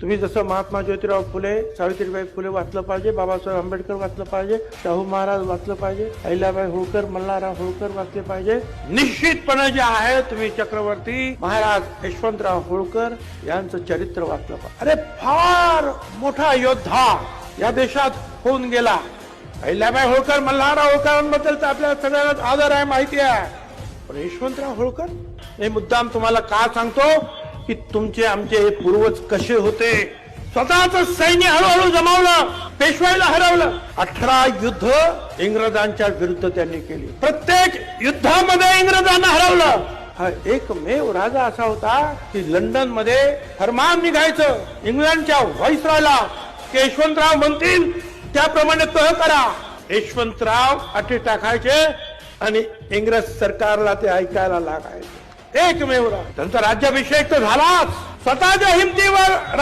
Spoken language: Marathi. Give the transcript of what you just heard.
तुम्ही जसं महात्मा ज्योतिराव फुले सावित्रीबाई फुले वाचलं पाहिजे बाबासाहेब आंबेडकर वाचलं पाहिजे शाहू महाराज वाचलं पाहिजे अहिल्याबाई होळकर मल्हारराव होळकर वाचले पाहिजे. निश्चितपणे जे आहे तुम्ही चक्रवर्ती महाराज यशवंतराव होळकर यांचं चरित्र वाचलं पाहिजे. अरे फार मोठा योद्धा या देशात होऊन गेला. अहिल्याबाई होळकर मल्हारराव होळकरांबद्दल तर आपल्याला सगळ्यांनाच आदर आहे माहिती आहे. पण यशवंतराव होळकर हे मुद्दाम तुम्हाला का सांगतो? की तुमचे आमचे हे पूर्वज कसे होते? स्वतःच सैन्य हळूहळू जमावलं पेशवाईला हरवलं. अठरा युद्ध इंग्रजांच्या विरुद्ध त्यांनी केली. प्रत्येक युद्धामध्ये इंग्रजांना हरवलं. हा एकमेव राजा असा होता की लंडनमध्ये फरमान निघायचं. इंग्लंडच्या व्हाईसरॉयला यशवंतराव म्हणतील त्याप्रमाणे तह करा. यशवंतराव अटी टाकायचे आणि इंग्रज सरकारला ते ऐकायला लागायचे. एकमेव राजा. त्यांचा राज्याभिषेक तर झालाच स्वतःच्या हिमतीवर